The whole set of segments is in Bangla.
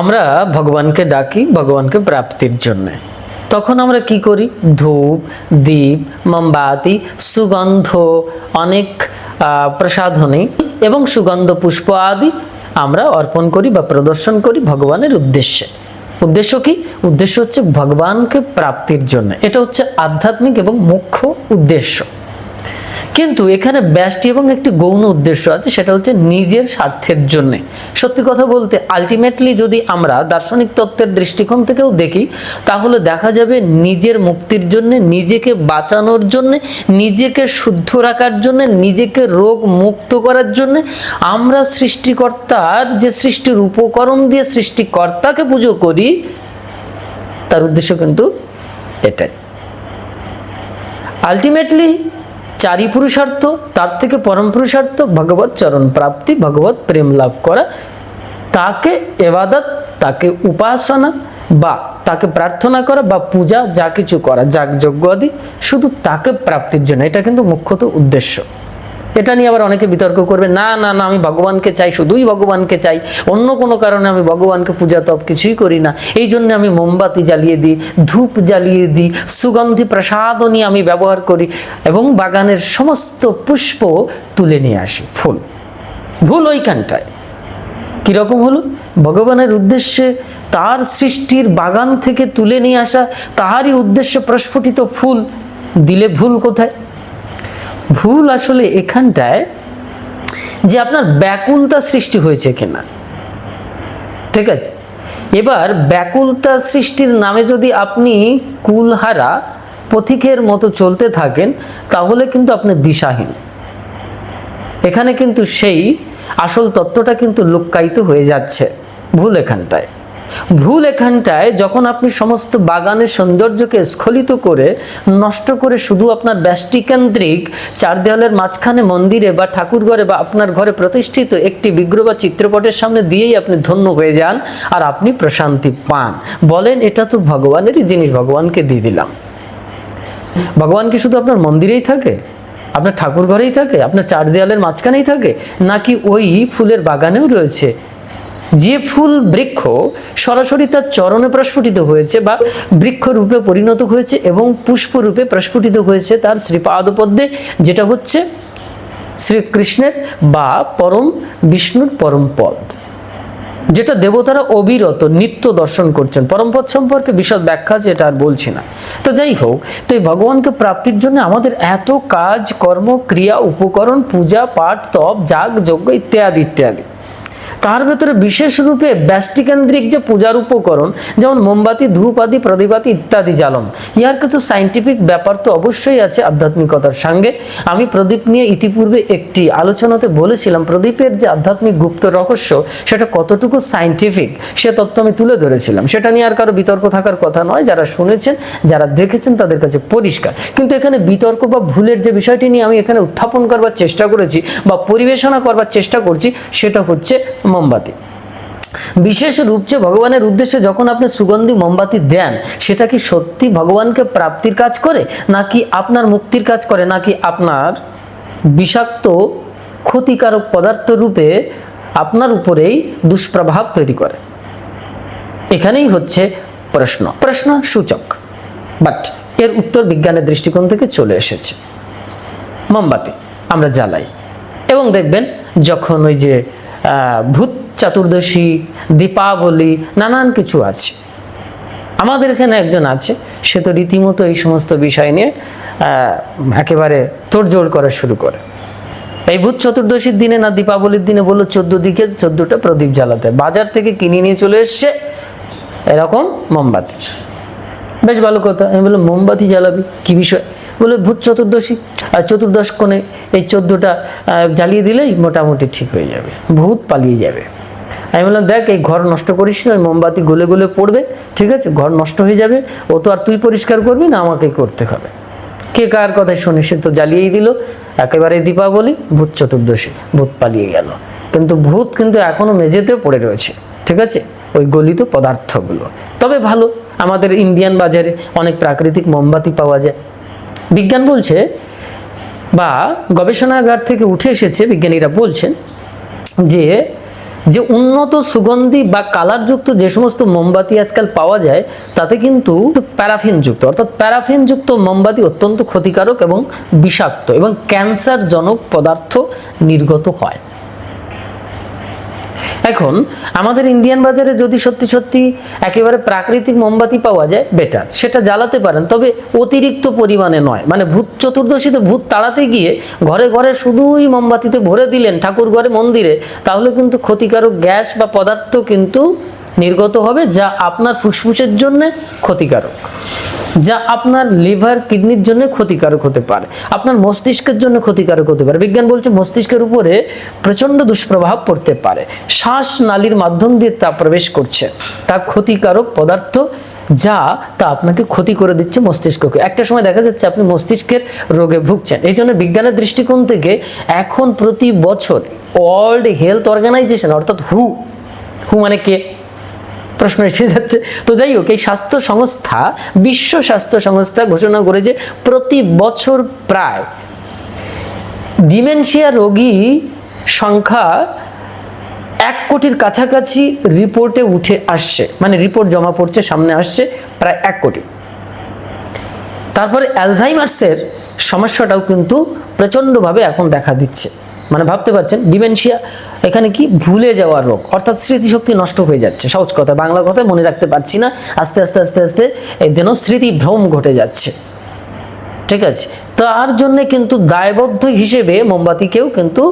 আমরা ভগবানকে ডাকি ভগবানকে প্রাপ্তির জন্যে। তখন আমরা কি করি? ধূপ, দীপ, মোমবাতি, সুগন্ধ, অনেক প্রসাধনী এবং সুগন্ধ পুষ্প আদি আমরা অর্পণ করি বা প্রদর্শন করি ভগবানের উদ্দেশ্যে। উদ্দেশ্য কি? উদ্দেশ্য হচ্ছে ভগবানকে প্রাপ্তির জন্য। এটা হচ্ছে আধ্যাত্মিক এবং মুখ্য উদ্দেশ্য। কিন্তু এখানে ব্যষ্টি এবং একটি গৌণ উদ্দেশ্য আছে, সেটা হচ্ছে নিজের স্বার্থের জন্য। সত্যি কথা বলতে আলটিমেটলি যদি আমরা দার্শনিক তত্ত্বের দৃষ্টিকোণ থেকেও দেখি, তাহলে দেখা যাবে নিজের মুক্তির জন্য, নিজেকে বাঁচানোর জন্য, নিজেকে শুদ্ধ রাখার জন্য, নিজেকে রোগ মুক্ত করার জন্য আমরা সৃষ্টিকর্তার যে সৃষ্টির উপকরণ দিয়ে সৃষ্টিকর্তাকে পুজো করি, তার উদ্দেশ্য কিন্তু এটাই। আলটিমেটলি চারি পুরুষার্থ তার থেকে পরম পুরুষার্থ ভগবত চরণ প্রাপ্তি ভগবত প্রেম লাভ করা। তাকে এবাদত, তাকে উপাসনা বা তাকে প্রার্থনা করা বা পূজা, যা কিছু করা যাগ যজ্ঞ আদি, শুধু তাকে প্রাপ্তির জন্য। এটা কিন্তু মুখ্যত উদ্দেশ্য। এটা নিয়ে আবার অনেকে বিতর্ক করবে, না না না, আমি ভগবানকে চাই, শুধুই ভগবানকে চাই, অন্য কোনো কারণে আমি ভগবানকে পূজা তপ কিছুই করি না। এই জন্য আমি মোমবাতি জ্বালিয়ে দিই, ধূপ জ্বালিয়ে দিই, সুগন্ধি প্রসাদনী আমি ব্যবহার করি এবং বাগানের সমস্ত পুষ্প তুলে নিয়ে আসি, ফুল। ভুল ওইখানটায়। কীরকম হলো? ভগবানের উদ্দেশ্যে তার সৃষ্টির বাগান থেকে তুলে নিয়ে আসা, তাহারই উদ্দেশ্যে প্রস্ফুটিত ফুল, দিলে ভুল কোথায়? ভুল আসলে এখানটায় যে আপনার ব্যাকুলতা সৃষ্টি হয়েছে কিনা। ঠিক আছে? এবার ব্যাকুলতা সৃষ্টির নামে যদি আপনি কুলহারা পথিকের মতো চলতে থাকেন, তাহলে কিন্তু আপনি দিশাহীন। এখানে কিন্তু সেই আসল তত্ত্বটা কিন্তু লুক্কায়িত হয়ে যাচ্ছে ভুল এখানটায়। ভুল এখানটায় যখন আপনি সমস্ত বাগানের সৌন্দর্যকে স্খলিত করে নষ্ট করে শুধু আপনার ব্যষ্টিকেন্দ্রিক চার দেওয়ালের মাঝখানে মন্দিরে বা ঠাকুরঘরে বা আপনার ঘরে প্রতিষ্ঠিত একটি বিগ্রহ বা চিত্রপটের সামনে দিয়েই আপনি ধন্য হয়ে যান আর আপনি প্রশান্তি পান। বলেন, এটা তো ভগবানেরই জিনিস, ভগবানকে দিয়ে দিলাম। ভগবান কি শুধু আপনার মন্দিরেই থাকে? আপনার ঠাকুর ঘরেই থাকে? আপনার চার দেয়ালের মাঝখানেই থাকে? নাকি ওই ফুলের বাগানেও রয়েছে? যে ফুল বৃক্ষ সরাসরি তার চরণে প্রস্ফুটিত হয়েছে বা বৃক্ষ রূপে পরিণত হয়েছে এবং পুষ্প রূপে প্রস্ফুটিত হয়েছে তার শ্রীপাদপদ্মে, যেটা হচ্ছে শ্রীকৃষ্ণের বা পরম বিষ্ণুর পরম পদ, যেটা দেবতারা অবিরত নিত্য দর্শন করছেন। পরমপদ সম্পর্কে বিশদ ব্যাখ্যা আছে, এটা আর বলছি না। তো যাই হোক, তো এই ভগবানকে প্রাপ্তির জন্য আমাদের এত কাজ, কর্ম, ক্রিয়া, উপকরণ, পূজা, পাঠ, তপ, যাগ, যজ্ঞ ইত্যাদি ইত্যাদি। তার ভেতরে বিশেষ রূপে ব্যষ্টিকেন্দ্রিক যে পূজার উপকরণ, যেমন মোমবাতি ধূপ আদি প্রদীপাতি ইত্যাদি জ্বালন। ইহার কিছু সাইন্টিফিক ব্যাপার তো অবশ্যই আছে আধ্যাত্মিকতার সঙ্গে। আমি প্রদীপ নিয়ে ইতিপূর্বে একটি আলোচনাতে বলেছিলাম, প্রদীপের যে আধ্যাত্মিক গুপ্ত রহস্য, সেটা কতটুকু সাইন্টিফিক সে তত্ত্ব আমি তুলে ধরেছিলাম। সেটা নিয়ে আর কারও বিতর্ক থাকার কথা নয়। যারা শুনেছেন, যারা দেখেছেন, তাদের কাছে পরিষ্কার। কিন্তু এখানে বিতর্ক বা ভুলের যে বিষয়টি নিয়ে আমি এখানে উত্থাপন করবার চেষ্টা করেছি বা পরিবেশনা করবার চেষ্টা করছি, সেটা হচ্ছে মোমবাতি। বিশেষ রূপচে ভগবানের উদ্দেশ্যে যখন আপনি সুগন্ধি মোমবাতি দেন, সেটা কি সত্যি ভগবানকে প্রাপ্তির কাজ করে, নাকি আপনার মুক্তির কাজ করে, নাকি আপনার বিষাক্ত, ক্ষতিকারক পদার্থ রূপে আপনার উপরেই দুষ্প্রভাব তৈরি করে? এখানেই হচ্ছে প্রশ্ন। প্রশ্ন সূচক। বাট এর উত্তর বিজ্ঞানের দৃষ্টিকোণ থেকে চলে এসেছে। মোমবাতি আমরা জ্বালাই। এবং দেখবেন, যখন ওই যে ভূত চতুর্দশী, দীপাবলি, নানান কিছু আছে। আমাদের এখানে একজন আছে, সে তো রীতিমতো এই সমস্ত বিষয় নিয়ে একেবারে তোড়জোড় করা শুরু করে। এই ভূত চতুর্দশীর দিনে না দীপাবলির দিনে বলল, চোদ্দ দিকে চোদ্দটা প্রদীপ জ্বালাতে। বাজার থেকে কিনে নিয়ে চলে এসছে এরকম মোমবাতি। বেশ ভালো কথা। আমি বললাম, মোমবাতি জ্বালাবি? কি বিষয়? বলে ভূত চতুর্দশী। আর চতুর্দশ কোণে এই চোদ্দোটা জ্বালিয়ে দিলেই মোটামুটি ঠিক হয়ে যাবে। ভূত পালিয়ে যাবে। আমি বললাম, দেখ, এই ঘর নষ্ট করিস না মোমবাতি গলে গলে পড়বে, ঠিক আছে? ঘর নষ্ট হয়ে যাবে। ও তো আর তুই পরিষ্কার করবি না আমাকেই করতে হবে। কে কার কথা শুনে সে তো জ্বালিয়েই দিল। একেবারে দীপাবলি, ভূত চতুর্দশী, ভূত পালিয়ে গেল। কিন্তু ভূত কিন্তু এখনও মেঝেতেও পড়ে রয়েছে, ঠিক আছে? ওই গলিত পদার্থগুলো। তবে ভালো, আমাদের ইন্ডিয়ান বাজারে অনেক প্রাকৃতিক মোমবাতি পাওয়া যায়। বিজ্ঞান বলছে বা গবেষণাগার থেকে উঠে এসেছে, বিজ্ঞানীরা বলছেন যে যে উন্নত সুগন্ধি বা কালারযুক্ত যে সমস্ত মোমবাতি আজকাল পাওয়া যায়, তাতে কিন্তু প্যারাফিনযুক্ত, অর্থাৎ প্যারাফিনযুক্ত মোমবাতি অত্যন্ত ক্ষতিকারক এবং বিষাক্ত এবং ক্যান্সারজনক পদার্থ নির্গত হয়। এখন আমাদের ইন্ডিয়ান বাজারে যদি সত্যি সত্যি একেবারে প্রাকৃতিক মোমবাতি পাওয়া যায় বেটার সেটা জ্বালাতে পারেন, তবে অতিরিক্ত পরিমাণে নয়। মানে ভূত চতুর্দশীতে ভূত তাড়াতে গিয়ে ঘরে ঘরে শুধুই মোমবাতিতে ভরে দিলেন ঠাকুর ঘরে মন্দিরে, তাহলে কিন্তু ক্ষতিকারক গ্যাস বা পদার্থ কিন্তু নির্গত হবে যা আপনার ফুসফুসের জন্য ক্ষতিকারক, যা আপনার লিভার কিডনির জন্য ক্ষতিকারক হতে পারে, আপনার মস্তিষ্কের জন্য ক্ষতিকারক হতে পারে। বিজ্ঞান বলছে মস্তিষ্কের উপরে প্রচণ্ড দুষ্প্রভাব পড়তে পারে। শ্বাস নালীর মাধ্যম দিয়ে তা প্রবেশ করছে। তা ক্ষতিকারক পদার্থ যা, তা আপনাকে ক্ষতি করে দিচ্ছে মস্তিষ্ককে। একটা সময় দেখা যাচ্ছে আপনি মস্তিষ্কের রোগে ভুগছেন। এই জন্য বিজ্ঞানের দৃষ্টিকোণ থেকে এখন প্রতি বছর ওয়ার্ল্ড হেলথ অর্গানাইজেশন অর্থাৎ হু হু মানে কে? প্রশ্ন এসে যাচ্ছে। তো যাই হোক, এই স্বাস্থ্য সংস্থা, বিশ্ব স্বাস্থ্য সংস্থা ঘোষণা করেছে প্রতি বছর প্রায় ডিমেনশিয়া রোগী সংখ্যা এক কোটির কাছাকাছি রিপোর্টে উঠে আসছে। মানে রিপোর্ট জমা পড়ছে, সামনে আসছে প্রায় এক কোটি। তারপরে অ্যালঝাইমার্সের সমস্যাটাও কিন্তু প্রচণ্ডভাবে এখন দেখা দিচ্ছে। মানে ভাবতে পারছেন, ডিমেনশিয়া এখানে কি ভুলে যাওয়ার রোগ। অর্থাৎ স্মৃতিশক্তি নষ্ট হয়ে যাচ্ছে, সহজ কথা, বাংলা কথায় মনে রাখতে পারছি না, আস্তে আস্তে আস্তে আস্তে যেন স্মৃতিভ্রম ঘটে যাচ্ছে। ঠিক আছে? তার জন্য কিন্তু দায়বদ্ধ হিসেবে মোমবাতিকেও কিন্তু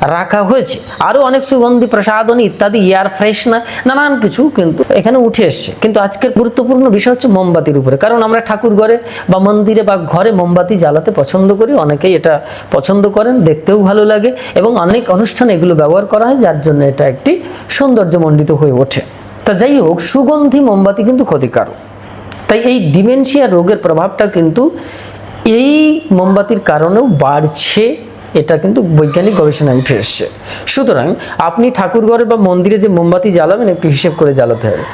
রাখা হয়েছে। আরও অনেক সুগন্ধি, প্রসাধনী ইত্যাদি এয়ার ফ্রেশনার নানান কিছু কিন্তু এখানে উঠে এসছে। কিন্তু আজকের গুরুত্বপূর্ণ বিষয় হচ্ছে মোমবাতির উপরে। কারণ আমরা ঠাকুর ঘরে বা মন্দিরে বা ঘরে মোমবাতি জ্বালাতে পছন্দ করি, অনেকেই এটা পছন্দ করেন, দেখতেও ভালো লাগে এবং অনেক অনুষ্ঠানে এগুলো ব্যবহার করা হয়, যার জন্য এটা একটি সৌন্দর্যমণ্ডিত হয়ে ওঠে। তা যাই হোক, সুগন্ধি মোমবাতি কিন্তু ক্ষতিকারক। তাই এই ডিমেনশিয়া রোগের প্রভাবটা কিন্তু এই মোমবাতির কারণেও বাড়ছে। এটা কিন্তু বৈজ্ঞানিক গবেষণায় উঠে এসছে। সুতরাং আপনি ঠাকুরঘরে বা মন্দিরে যে মোমবাতি জ্বালাবেন, একটু হিসেব করে জ্বালাতে হবে।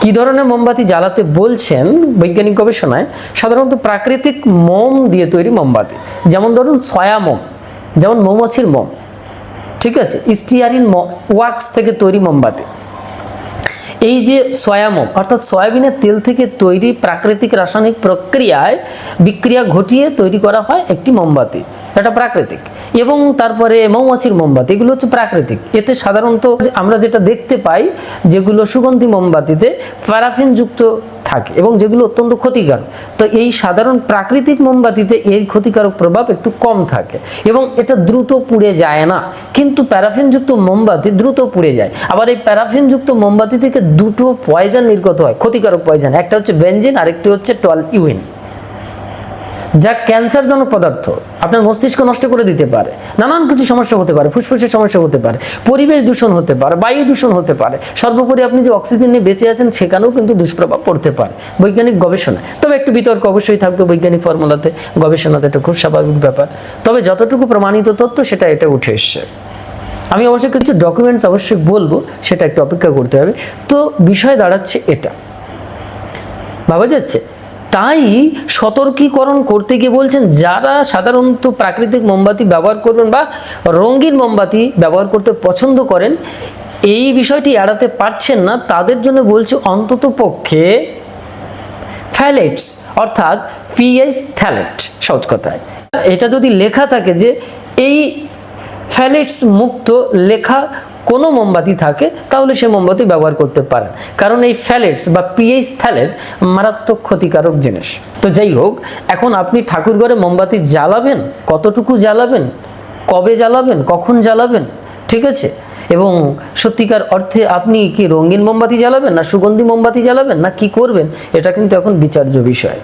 কী ধরনের মোমবাতি জ্বালাতে বলছেন বৈজ্ঞানিক গবেষণায়? সাধারণত প্রাকৃতিক মোম দিয়ে তৈরি মোমবাতি। যেমন ধরুন সয়া মোম, যেমন মৌমাছির মোম। ঠিক আছে? স্টিয়ারিন ওয়াক্স থেকে তৈরি মোমবাতি। এই যে সয়ামম, অর্থাৎ সয়াবিনের তেল থেকে তৈরি প্রাকৃতিক রাসায়নিক প্রক্রিয়ায় বিক্রিয়া ঘটিয়ে তৈরি করা হয় একটি মোমবাতি। এটা প্রাকৃতিক। এবং তারপরে মৌমাছির মোমবাতি, এগুলো হচ্ছে প্রাকৃতিক। এতে সাধারণত আমরা যেটা দেখতে পাই, যেগুলো সুগন্ধি মোমবাতিতে প্যারাফিন যুক্ত থাকে এবং যেগুলো অত্যন্ত ক্ষতিকারক। তো এই সাধারণ প্রাকৃতিক মোমবাতিতে এর ক্ষতিকারক প্রভাব একটু কম থাকে এবং এটা দ্রুত পুড়ে যায় না। কিন্তু প্যারাফিনযুক্ত মোমবাতি দ্রুত পুড়ে যায়। আবার এই প্যারাফিনযুক্ত মোমবাতি থেকে দুটো পয়জন নির্গত হয়, ক্ষতিকারক পয়জন একটা হচ্ছে বেঞ্জিন আরেকটি হচ্ছে টল ইউইন যা ক্যান্সারজনক পদার্থ, আপনার মস্তিষ্ক নষ্ট করে দিতে পারে। নানান কিছু সমস্যা হতে পারে, ফুসফুসের সমস্যা হতে পারে, পরিবেশ দূষণ হতে পারে, বায়ু দূষণ হতে পারে। সর্বোপরি আপনি যে অক্সিজেন নিয়ে বেঁচে আছেন, সেখানেও কিন্তু দুষ্প্রভাব পড়তে পারে। বৈজ্ঞানিক গবেষণা তবে একটু বিতর্ক অবশ্যই থাকবে বৈজ্ঞানিক ফর্মুলাতে। গবেষণাতে এটা খুব স্বাভাবিক ব্যাপার। তবে যতটুকু প্রমাণিত তথ্য, সেটা এটা উঠে এসছে। আমি অবশ্যই কিছু ডকুমেন্টস অবশ্যই বলব, সেটা একটু অপেক্ষা করতে হবে। তো বিষয় দাঁড়াচ্ছে এটা। ভাবা যাচ্ছে? তাই সতর্কীকরণ করতে গিয়ে বলছেন, যারা সাধারণত প্রাকৃতিক মোমবাতি ব্যবহার করবেন বা রঙিন মোমবাতি ব্যবহার করতে পছন্দ করেন, এই বিষয়টি এড়াতে পারছেন না। তাদের জন্য বলছে অন্তত পক্ষে ফ্যালেটস অর্থাৎ পিএইচ থ্যালেট সহজ কথায়। এটা যদি লেখা থাকে যে এই ফ্যালেটস মুক্ত লেখা কোনো মোমবাতি থাকে, তাহলে সে মোমবাতি ব্যবহার করতে পারেন কারণ এই ফ্যালেটস বা পিএইচ থ্যালেট মারাত্মক ক্ষতিকারক জিনিস। তো যাই হোক, এখন আপনি ঠাকুর ঘরে মোমবাতি জ্বালাবেন, কতটুকু জ্বালাবেন, কবে জ্বালাবেন, কখন জ্বালাবেন, ঠিক আছে? এবং সত্যিকার অর্থে আপনি কি রঙিন মোমবাতি জ্বালাবেন না সুগন্ধি মোমবাতি জ্বালাবেন না কি করবেন? এটা কিন্তু এখন বিচার্য বিষয়।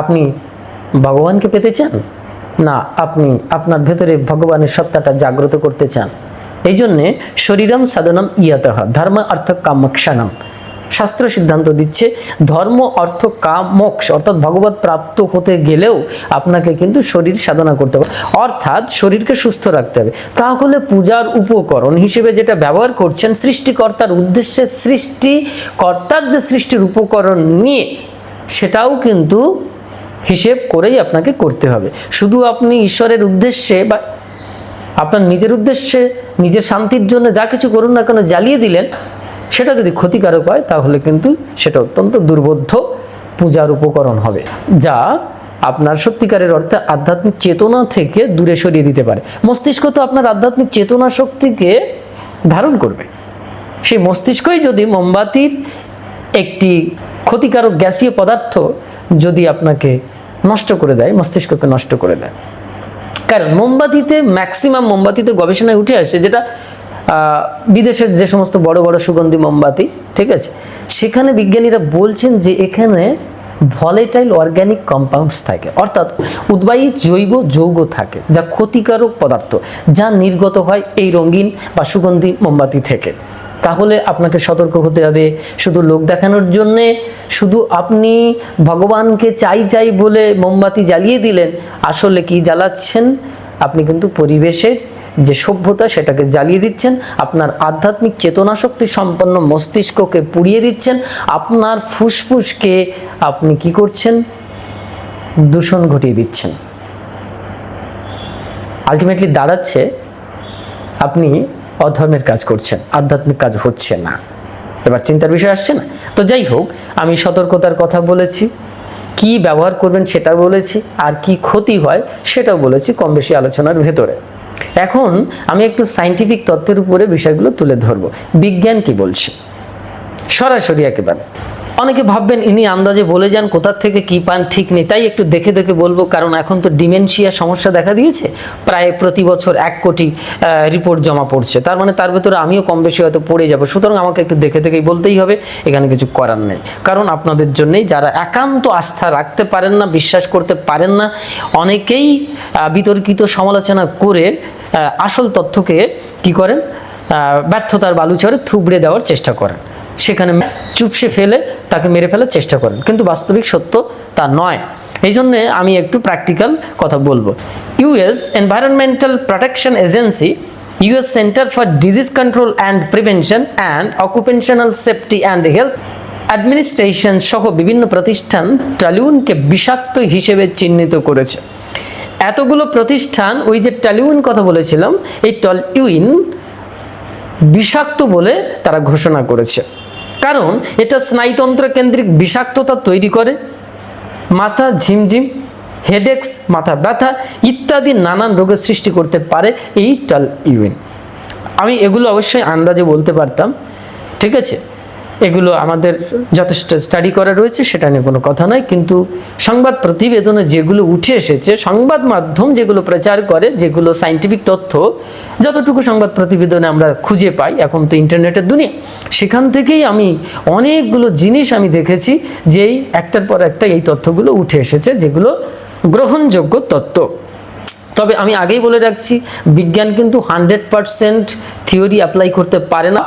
আপনি ভগবানকে পেতে চান? না, আপনি আপনার ভেতরে ভগবানের সত্তাটা জাগ্রত করতে চান। এই জন্যে শরীরম সাধনম ইয়াতহ ধর্ম অর্থ কামক্ষানম শাস্ত্র সিদ্ধান্ত দিচ্ছে, ধর্ম অর্থ কাম অর্থাৎ ভগবত প্রাপ্ত হতে গেলেও আপনাকে কিন্তু শরীর সাধনা করতে হবে। অর্থাৎ শরীরকে সুস্থ রাখতে হবে। তাহলে পূজার উপকরণ হিসেবে যেটা ব্যবহার করছেন সৃষ্টিকর্তার উদ্দেশ্যে সৃষ্টিকর্তার যে সৃষ্টির উপকরণ নিয়ে, সেটাও কিন্তু হিসেব করেই আপনাকে করতে হবে। শুধু আপনি ঈশ্বরের উদ্দেশ্যে বা আপনার নিজের উদ্দেশ্যে, নিজের শান্তির জন্য যা কিছু করুন না কেন জ্বালিয়ে দিলেন, সেটা যদি ক্ষতিকারক হয়, তাহলে কিন্তু সেটা অত্যন্ত দুর্বোধ্য পূজার উপকরণ হবে, যা আপনার সত্যিকারের অর্থে আধ্যাত্মিক চেতনা থেকে দূরে সরিয়ে দিতে পারে। মস্তিষ্ক তো আপনার আধ্যাত্মিক চেতনা শক্তিকে ধারণ করবে। সেই মস্তিষ্কই যদি মোমবাতির একটি ক্ষতিকারক গ্যাসীয় পদার্থ যদি আপনাকে নষ্ট করে দেয়, মস্তিষ্ককে নষ্ট করে দেয় কারণ মোমবাতিতে ম্যাক্সিমাম মোমবাতিতে গবেষণায় উঠে আসছে যেটা বিদেশের যে সমস্ত বড় বড় সুগন্ধি মোমবাতি, ঠিক আছে? সেখানে বিজ্ঞানীরা বলছেন যে এখানে ভলেটাইল অর্গ্যানিক কম্পাউন্ডস থাকে। অর্থাৎ উদ্বায়ী জৈব যৌগ থাকে, যা ক্ষতিকারক পদার্থ, যা নির্গত হয় এই রঙিন বা সুগন্ধি মোমবাতি থেকে। তাহলে আপনাকে সতর্ক হতে হবে শুধু লোক দেখানোর জন্যে, শুধু আপনি ভগবানকে চাই চাই বলে মোমবাতি জ্বালিয়ে দিলেন, আসলে কি জ্বালাচ্ছেন? আপনি কিন্তু পরিবেশের যে সভ্যতা সেটাকে জ্বালিয়ে দিচ্ছেন, আপনার আধ্যাত্মিক চেতনা শক্তি সম্পন্ন মস্তিষ্ককে পুড়িয়ে দিচ্ছেন, আপনার ফুসফুসকে আপনি কি করছেন? দূষণ ঘটিয়ে দিচ্ছেন। আলটিমেটলি দাঁড়াচ্ছে, আপনি অধর্মের কাজ করছেন, আধ্যাত্মিক কাজ হচ্ছে না। এবার চিন্তার বিষয় আসছে না? তো যাই হোক, আমি সতর্কতার কথা বলেছি, কি ব্যবহার করবেন সেটা বলেছি, আর কি ক্ষতি হয় সেটাও বলেছি কম বেশি আলোচনার ভেতরে। এখন আমি একটু সাইন্টিফিক তত্ত্বের উপরে বিষয়গুলো তুলে ধরবো। বিজ্ঞান কি বলছে? সরাসরি একেবারে। অনেকে ভাববেন, ইনি আন্দাজে বলে যান কোথার থেকে কি পান, ঠিক নেই। তাই একটু দেখে দেখে বলব, কারণ এখন তো ডিমেনশিয়া সমস্যা দেখা দিয়েছে। প্রায় প্রতি বছর এক কোটি রিপোর্ট জমা পড়ছে। তার মানে তার ভেতরে আমিও কম বেশি হয়তো পড়ে যাব। সুতরাং আমাকে একটু দেখে দেখেই বলতেই হবে, এখানে কিছু করার নেই। কারণ আপনাদের জন্যেই যারা একান্ত আস্থা রাখতে পারেন না, বিশ্বাস করতে পারেন না, অনেকেই বিতর্কিত সমালোচনা করে আসল তথ্যকে কি করেন ব্যর্থতার বালুচরে থুবড়ে দেওয়ার চেষ্টা করেন। সেখানে চুপসে ফেলে তাকে মেরে ফেলার চেষ্টা করেন। কিন্তু বাস্তবিক সত্য তা নয়। এই জন্যে আমি একটু প্র্যাকটিক্যাল কথা বলব। US environmental protection agency US centre for disease control and prevention and occupational safety and health administration সহ বিভিন্ন প্রতিষ্ঠান টালিউনকে বিষাক্ত হিসেবে চিহ্নিত করেছে। এতগুলো প্রতিষ্ঠান, ওই যে টালিউন কথা বলেছিলাম, এই টলিউইন বিষাক্ত বলে তারা ঘোষণা করেছে। কারণ এটা স্নায়ুতন্ত্র কেন্দ্রিক বিষাক্ততা তৈরি করে। মাথা ঝিমঝিম হেডেক্স মাথা ব্যথা ইত্যাদি নানান রোগের সৃষ্টি করতে পারে এই টাল ইউইন আমি এগুলো অবশ্যই আন্দাজে বলতে পারতাম, ঠিক আছে? এগুলো আমাদের যথেষ্ট স্টাডি করা রয়েছে, সেটা নিয়ে কোনো কথা নয় কিন্তু সংবাদ প্রতিবেদনে যেগুলো উঠে এসেছে, সংবাদ মাধ্যম যেগুলো প্রচার করে, যেগুলো সাইন্টিফিক তথ্য, যতটুকু সংবাদ প্রতিবেদনে আমরা খুঁজে পাই, এখন তো ইন্টারনেটের দুনিয়া। সেখান থেকেই আমি অনেকগুলো জিনিস আমি দেখেছি যেই একটার পর একটা এই তথ্যগুলো উঠে এসেছে, যেগুলো গ্রহণযোগ্য তত্ত্ব তবে আমি আগেই বলে রাখছি, বিজ্ঞান কিন্তু হান্ড্রেড পারসেন্ট থিওরি অ্যাপ্লাই করতে পারে না।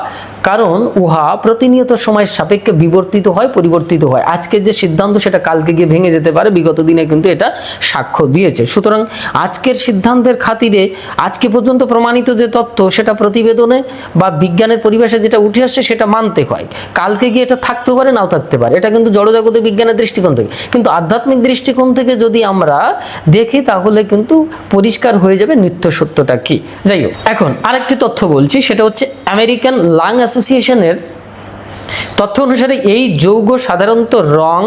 কারণ উহা প্রতিনিয়ত সময়ের সাপেক্ষে বিবর্তিত হয়, পরিবর্তিত হয়। আজকের যে সিদ্ধান্ত সেটা কালকে গিয়ে ভেঙে যেতে পারে, বিগত দিনে কিন্তু এটা সাক্ষ্য দিয়েছে। সুতরাং আজকের সিদ্ধান্তের খাতিরে আজকে পর্যন্ত প্রমাণিত যে তথ্য সেটা প্রতিবেদনে বা বিজ্ঞানের পরিবেশে যেটা উঠে আসছে, সেটা মানতে হয়। কালকে গিয়ে এটা থাকতেও পারে, নাও থাকতে পারে। এটা কিন্তু জড়জগতে বিজ্ঞানের দৃষ্টিকোণ থেকে। কিন্তু আধ্যাত্মিক দৃষ্টিকোণ থেকে যদি আমরা দেখি, তাহলে কিন্তু পরিষ্কার হয়ে যাবে নিত্য সত্যটা কি। যাই হোক, এখন আরেকটি তথ্য বলছি, সেটা হচ্ছে আমেরিকান লাং অ্যাসোসিয়েশনের তথ্য অনুসারে এই যৌগ সাধারণত রং,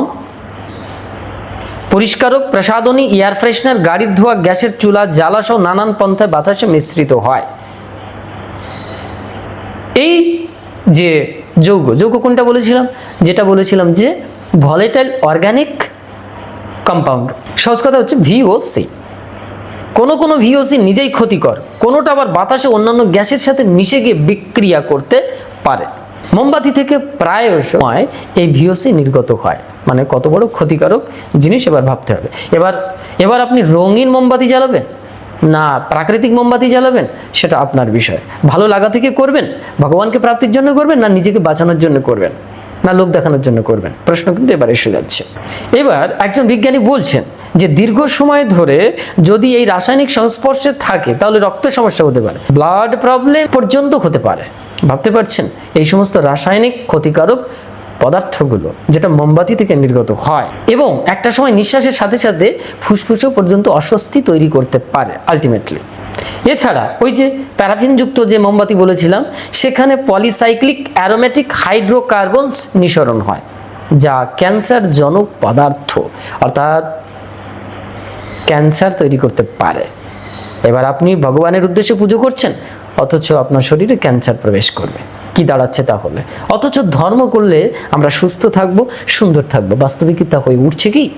পরিষ্কারক, প্রসাধনী, এয়ার ফ্রেশনার, গাড়ির ধোয়া, গ্যাসের চুলা, জ্বালা সহ নানান পন্থায় বাতাসে মিশ্রিত হয়। এই যে যৌগ যৌগ কোনটা বলেছিলাম? যেটা বলেছিলাম যে ভলেটাইল অর্গানিক কম্পাউন্ড সহজ কথা হচ্ছে ভিওসি কোনো কোনো ভিওসি নিজেই ক্ষতিকর। কোনোটা আবার বাতাসে অন্যান্য গ্যাসের সাথে মিশে গিয়ে বিক্রিয়া করতে পারে। মোমবাতি থেকে প্রায় সময় এই ভিওসি নির্গত হয়। মানে কত বড় ক্ষতিকারক জিনিস এবার ভাবতে হবে। এবার এবার আপনি রঙিন মোমবাতি জ্বালাবেন না প্রাকৃতিক মোমবাতি জ্বালাবেন, সেটা আপনার বিষয়। ভালো লাগা থেকে করবেন, ভগবানকে প্রাপ্তির জন্য করবেন না নিজেকে বাঁচানোর জন্য করবেন, না লোক দেখানোর জন্য করবেন? প্রশ্ন কিন্তু এবার এসে যাচ্ছে। এবার একজন বিজ্ঞানী বলছেন যে দীর্ঘ সময় ধরে যদি এই রাসায়নিক সংস্পর্শে থাকে, তাহলে রক্তের সমস্যা হতে পারে। ব্লাড প্রবলেম পর্যন্ত হতে পারে। ভাবতে পারছেন? এই সমস্ত রাসায়নিক ক্ষতিকারক পদার্থগুলো যেটা মোমবাতি থেকে নির্গত হয় এবং একটা সময় নিঃশ্বাসের সাথে সাথে ফুসফুসও পর্যন্ত অস্বস্তি তৈরি করতে পারে আলটিমেটলি এছাড়া ওই যে প্যারাফিনযুক্ত যে মোমবাতি বলেছিলাম, সেখানে পলিসাইক্লিক অ্যারোমেটিক হাইড্রোকার্বনস নিঃসরণ হয়, যা ক্যান্সারজনক পদার্থ, অর্থাৎ ক্যান্সার তৈরি করতে পারে। এবার আপনি ভগবানের উদ্দেশ্যে পুজো করছেন অথচ আপনার শরীরে ক্যান্সার প্রবেশ করবে। কি দাঁড়াচ্ছে তাহলে? অথচ ধর্ম করলে আমরা সুস্থ থাকব, সুন্দর থাকব। বাস্তবে কি তা হয়ে উঠছে কি?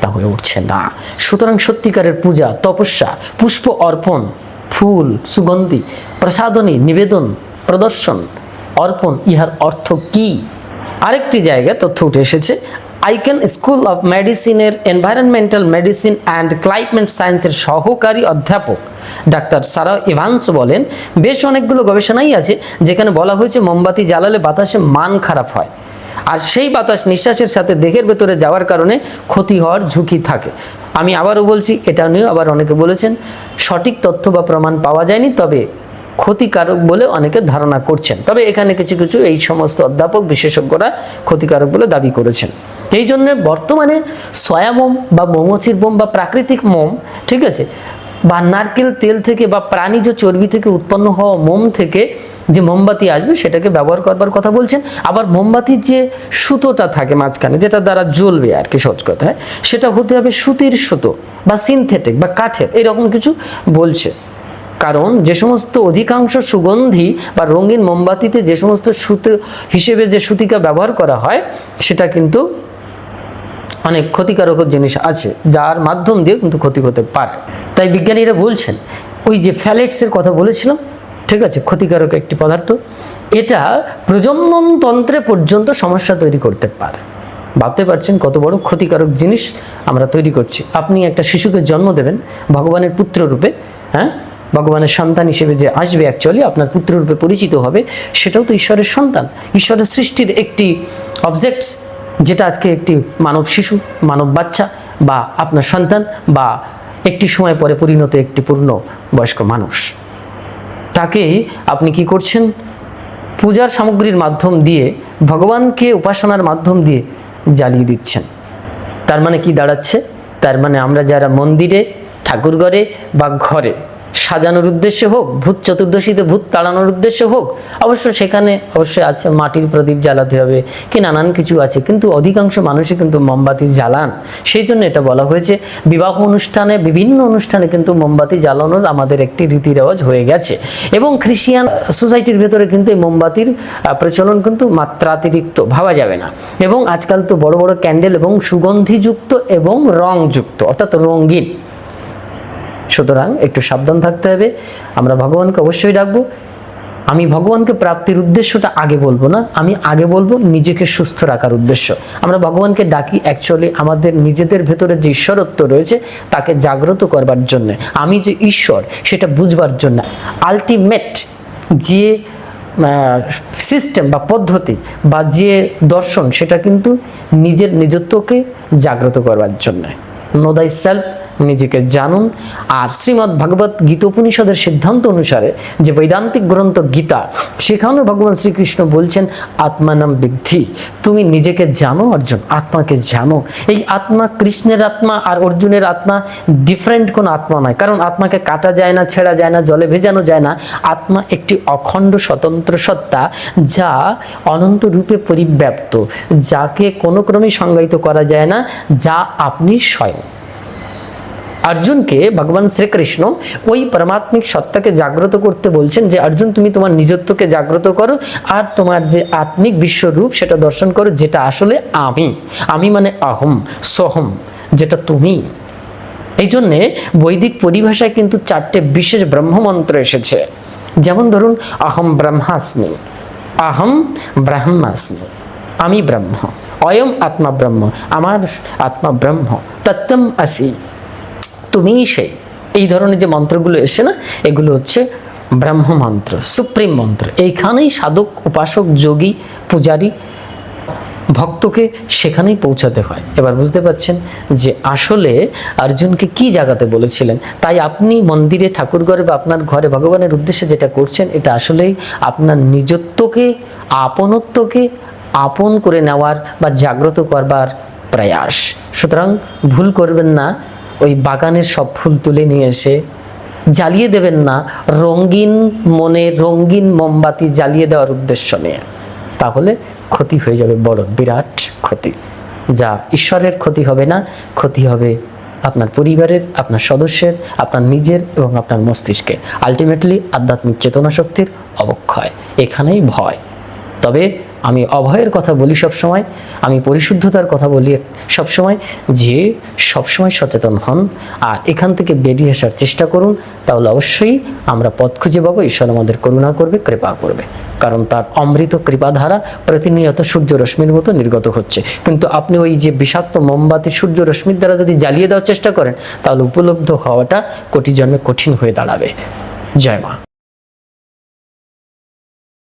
তা হয়ে উঠছে না। সুতরাং সত্যিকারের পূজা, তপস্যা, পুষ্প অর্পণ, ফুল, সুগন্ধি, প্রসাদনী, নিবেদন, প্রদর্শন, অর্পণ, ইহার অর্থ কি? আরেকটি জায়গায় তথ্য উঠে এসেছে। আইকেন স্কুল অফ মেডিসিনের এনভায়রনমেন্টাল মেডিসিন অ্যান্ড ক্লাইমেট সায়েন্সের সহকারী অধ্যাপক ডাক্তার সারা ইভান্স বলেন, বেশ অনেকগুলো গবেষণাই আছে যেখানে বলা হয়েছে মোমবাতি জ্বালালে বাতাসে মান খারাপ হয়। আর সেই বাতাস নিঃশ্বাসের সাথে দেহের ভেতরে যাওয়ার কারণে ক্ষতি হওয়ার ঝুঁকি থাকে। আমি আবারও বলছি, এটা নিয়েও আবার অনেকে বলেছেন, সঠিক তথ্য বা প্রমাণ পাওয়া যায়নি, তবে ক্ষতিকারক বলে অনেকে ধারণা করছেন। তবে এখানে কিছু কিছু এই সমস্ত অধ্যাপক, বিশেষজ্ঞরা ক্ষতিকারক বলে দাবি করেছেন। এই জন্য বর্তমানে সয়া মোম বা মৌমাছির মোম বা প্রাকৃতিক মোম, ঠিক আছে, বা নারকেল তেল থেকে বা প্রাণীজ চর্বি থেকে উৎপন্ন হওয়া মোম থেকে যে মোমবাতি আসবে সেটাকে ব্যবহার করবার কথা বলছেন। আবার মোমবাতির যে সুতোটা থাকে মাঝখানে, যেটা দ্বারা জ্বলবে আর কি সহজ কথায় সেটা হতে হবে সুতির সুতো বা সিনথেটিক বা কাঠের, এরকম কিছু বলছে। কারণ যে সমস্ত অধিকাংশ সুগন্ধি বা রঙিন মোমবাতিতে যে সমস্ত সুতো হিসেবে যে সুতিকা ব্যবহার করা হয়, সেটা কিন্তু অনেক ক্ষতিকারক জিনিস আছে, যার মাধ্যম দিয়ে কিন্তু ক্ষতি হতে পারে। তাই বিজ্ঞানীরা বলছেন, ওই যে ফ্যালেটসের কথা বলেছিলাম, ঠিক আছে, ক্ষতিকারক একটি পদার্থ, এটা প্রজনন তন্ত্রে পর্যন্ত সমস্যা তৈরি করতে পারে। ভাবতে পারছেন কত বড় ক্ষতিকারক জিনিস আমরা তৈরি করছি। আপনি একটা শিশুকে জন্ম দেবেন, ভগবানের পুত্র রূপে হ্যাঁ? ভগবানের সন্তান হিসেবে যে আসবে অ্যাকচুয়ালি আপনার পুত্ররূপে পরিচিত হবে, সেটাও তো ঈশ্বরের সন্তান। ঈশ্বরের সৃষ্টির একটি অবজেক্টস যেটা আজকে একটি মানব শিশু, মানব বাচ্চা বা আপনার সন্তান বা একটি সময় পরে পরিণত একটি পূর্ণ বয়স্ক মানুষ। তাকে আপনি কি করছেন? পূজার সামগ্রীর মাধ্যম দিয়ে, ভগবানকে উপাসনার মাধ্যম দিয়ে জ্বালিয়ে দিচ্ছেন। তার মানে কি দাঁড়াচ্ছে? তার মানে আমরা যারা মন্দিরে, ঠাকুরঘরে বা ঘরে সাজানোর উদ্দেশ্যে হোক, ভূত চতুর্দশীতে ভূত তাড়ানোর উদ্দেশ্যে হোক, অবশ্য সেখানে অবশ্যই আছে মাটির প্রদীপ জ্বালাতে হবে, কি নানান কিছু আছে, কিন্তু অধিকাংশ মানুষই কিন্তু মোমবাতি জ্বালান। সেই জন্য এটা বলা হয়েছে, বিবাহ অনুষ্ঠানে, বিভিন্ন অনুষ্ঠানে কিন্তু মোমবাতি জ্বালানোর আমাদের একটি রীতি রেওয়াজ হয়ে গেছে। এবং খ্রিস্টিয়ান সোসাইটির ভেতরে কিন্তু এই মোমবাতির প্রচলন কিন্তু মাত্রাতিরিক্ত, ভাবা যাবে না। এবং আজকাল তো বড় বড় ক্যান্ডেল এবং সুগন্ধিযুক্ত এবং রংযুক্ত, অর্থাৎ রঙিন। সুতরাং একটু সাবধান থাকতে হবে। আমরা ভগবানকে অবশ্যই ডাকবো। আমি ভগবানকে প্রাপ্তির উদ্দেশ্যটা আগে বলব না, আমি আগে বলব নিজেকে সুস্থ রাখার উদ্দেশ্য। আমরা ভগবানকে ডাকি অ্যাকচুয়ালি আমাদের নিজেদের ভেতরে যে ঈশ্বরত্ব রয়েছে, তাকে জাগ্রত করবার জন্য। আমি যে ঈশ্বর, সেটা বুঝবার জন্য। আলটিমেট যে সিস্টেম বা পদ্ধতি বা যে দর্শন, সেটা কিন্তু নিজের নিজত্বকে জাগ্রত করবার জন্য। নো দাই সেলফ নিজেকে জানুন। আর শ্রীমদ্ ভাগবত গীতোপনিষদের সিদ্ধান্ত অনুসারে যে বৈদান্তিক গ্রন্থ গীতা, সেখানেও ভগবান শ্রীকৃষ্ণ বলছেন, আত্মানাম বৃদ্ধি। তুমি নিজেকে জানো, অর্জুন, আত্মাকে জানো। এই আত্মা কৃষ্ণের আত্মা আর অর্জুনের আত্মা ডিফারেন্ট কোনো আত্মা নয়। কারণ আত্মাকে কাটা যায় না, ছেঁড়া যায় না, জলে ভেজানো যায় না। আত্মা একটি অখণ্ড স্বতন্ত্র সত্তা যা অনন্ত রূপে পরিব্যাপ্ত, যাকে কোনো ক্রমেই সংজ্ঞায়িত করা যায় না, যা আপনি স্বয়ং। অর্জুনকে ভগবান শ্রীকৃষ্ণ ওই পরমাত্মিক সত্তাকে জাগ্রত করতে বলছেন যে, অর্জুন, তুমি তোমার নিজত্বকে জাগ্রত করো আর তোমার যে আত্মিক বিশ্বরূপ সেটা দর্শন করো, যেটা আসলে আমি। আমি মানে আহম সহম, যেটা তুমি। এই জন্যে বৈদিক পরিভাষায় কিন্তু চারটে বিশেষ ব্রহ্মমন্ত্র এসেছে। যেমন ধরুন, অহম ব্রহ্মাস্মি আহম ব্রহ্মাস্মি, আমি ব্রহ্ম, অয়ম আত্মা ব্রহ্ম, আমার আত্মা ব্রহ্ম, তত্ত্বম আসি। তুমিই সে এই ধরনের যে মন্ত্রগুলো এসে না, এগুলো হচ্ছে ব্রহ্ম মন্ত্র সুপ্রিম মন্ত্র। এইখানেই সাধক, উপাসক, যোগী, পূজারী, ভক্তকে সেখানেই পৌঁছাতে হয়। এবার বুঝতে পারছেন যে আসলে অর্জুনকে কি জাগাতে বলেছিলেন? তাই আপনি মন্দিরে, ঠাকুরঘরে বা আপনার ঘরে, ভগবানের উদ্দেশ্যে যেটা করছেন, এটা আসলেই আপনার নিজত্বকে, আপনত্বকে আপন করে নেওয়ার বা জাগ্রত করবার প্রয়াস। সুতরাং ভুল করবেন না ওই বাগানের সব ফুল তুলে নিয়ে এসে জ্বালিয়ে দেবেন না, রঙিন মনে রঙিন মোমবাতি জ্বালিয়ে দেওয়ার উদ্দেশ্য নিয়ে। তাহলে ক্ষতি হয়ে যাবে, বড় বিরাট ক্ষতি। যা ঈশ্বরের ক্ষতি হবে না, ক্ষতি হবে আপনার পরিবারের, আপনার সদস্যের, আপনার নিজের এবং আপনার মস্তিষ্কে আলটিমেটলি আধ্যাত্মিক চেতনা শক্তির অবক্ষয়। এখানেই ভয়। তবে আমি অভয়ের কথা বলি সবসময়, আমি পরিশুদ্ধতার কথা বলি সব সময় যে সবসময় সচেতন হন আর এখান থেকে বেরিয়ে আসার চেষ্টা করুন, তাহলে অবশ্যই আমরা পথ খুঁজে পাবো, ঈশ্বর আমাদের করুণা করবে, কৃপা করবে। কারণ তার অমৃত কৃপাধারা প্রতিনিয়ত সূর্য রশ্মির মতো নির্গত হচ্ছে। কিন্তু আপনি ওই যে বিষাক্ত মোমবাতি সূর্য রশ্মির দ্বারা যদি জ্বালিয়ে দেওয়ার চেষ্টা করেন, তাহলে উপলব্ধ হওয়াটা কোটি জন্মে কঠিন হয়ে দাঁড়াবে। জয় মা।